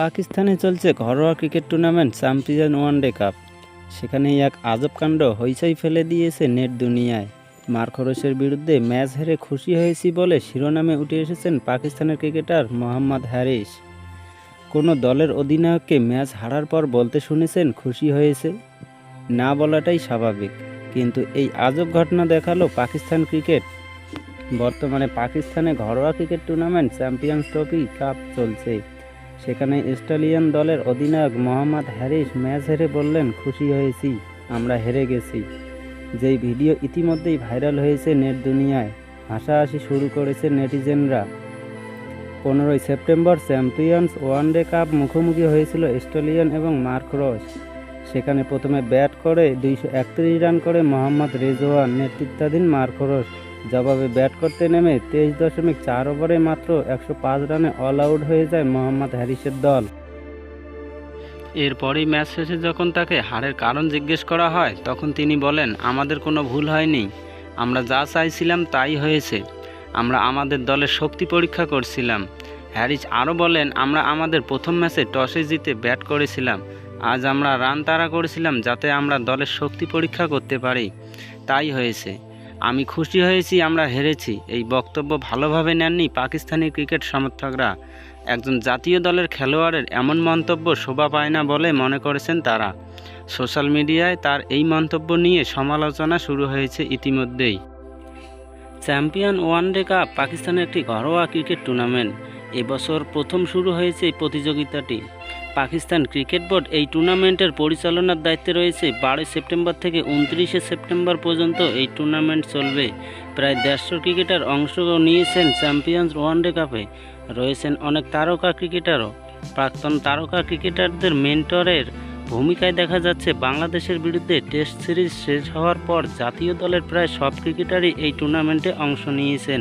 পাকিস্তানে চলছে ঘরোয়া cricket tournament champion one day cup. সেখানেই এক আজব কাণ্ড হইচই ফেলে দিয়েছে নেট দুনিয়ায়। মার্করসের বিরুদ্ধে ম্যাচ হেরে খুশি হয়েছি বলে শিরোনামে উঠে এসেছেন পাকিস্তানের ক্রিকেটার মোহাম্মদ হ্যারিস। কোনো দলের অধিনায়ককে ম্যাচ হারার পর বলতে শুনেছেন খুশি হয়েছে। না বলাটাই স্বাভাবিক, কিন্তু এই আজব ঘটনা দেখাল পাকিস্তান ক্রিকেট। বর্তমানে পাকিস্তানে ঘরোয়া cricket tournament champions trophy cup চলছে। সেখানে অস্ট্রেলিয়ান দলের অধিনায়ক মোহাম্মদ হ্যারিস ম্যাচ হেরে বললেন, খুশি হয়েছি, আমরা হেরে গেছি। যেই ভিডিও ইতিমধ্যেই ভাইরাল হয়েছে নেট দুনিয়ায়, হাসাহাসি শুরু করেছে নেটিজেনরা। পনেরোই সেপ্টেম্বর চ্যাম্পিয়ন্স ওয়ানডে কাপ মুখোমুখি হয়েছিল অস্ট্রেলিয়ান এবং মার্ক রস। সেখানে প্রথমে ব্যাট করে দুইশো একত্রিশ রান করে মোহাম্মদ রেজওয়ান, নেতৃত্বাধীন মার্ক রস। জবাবে ব্যাট করতে নেমে তেইশ দশমিক চার ওভারে মাত্র একশো পাঁচ রানে অল আউট হয়ে যায় মোহাম্মদ হ্যারিসের দল। এরপরই ম্যাচ শেষে যখন তাকে হারের কারণ জিজ্ঞেস করা হয়, তখন তিনি বলেন, আমাদের কোনো ভুল হয়নি। আমরা যা চাইছিলাম তাই হয়েছে। আমরা আমাদের দলের শক্তি পরীক্ষা করছিলাম। হ্যারিস আরও বলেন, আমরা আমাদের প্রথম ম্যাচে টসে জিতে ব্যাট করেছিলাম। আজ আমরা রান তাড়া করেছিলাম যাতে আমরা দলের শক্তি পরীক্ষা করতে পারি। তাই হয়েছে। আমি খুশি হয়েছি, আমরা হেরেছি। এই বক্তব্য ভালোভাবে নেননি পাকিস্তানি ক্রিকেট সমর্থকরা। একজন জাতীয় দলের খেলোয়াড়ের এমন মন্তব্য শোভা পায় না বলে মনে করেছেন তারা। সোশ্যাল মিডিয়ায় তার এই মন্তব্য নিয়ে সমালোচনা শুরু হয়েছে ইতিমধ্যেই। চ্যাম্পিয়ন ওয়ানডে কাপ পাকিস্তানের একটি ঘরোয়া ক্রিকেট টুর্নামেন্ট। এবছর প্রথম শুরু হয়েছে এই প্রতিযোগিতাটি। পাকিস্তান ক্রিকেট বোর্ড এই টুর্নামেন্টের পরিচালনার দায়িত্বে রয়েছে বারোই সেপ্টেম্বর থেকে উনত্রিশে সেপ্টেম্বর পর্যন্ত এই টুর্নামেন্ট চলবে। প্রায় দেড়শো ক্রিকেটার অংশ নিয়েছেন চ্যাম্পিয়ন্স ওয়ানডে কাপে। রয়েছেন অনেক তারকা ক্রিকেটারও। প্রাক্তন তারকা ক্রিকেটারদের মেন্টরের ভূমিকায় দেখা যাচ্ছে বাংলাদেশের বিরুদ্ধে টেস্ট সিরিজ শেষ হওয়ার পর জাতীয় দলের প্রায় সব ক্রিকেটারই এই টুর্নামেন্টে অংশ নিয়েছেন।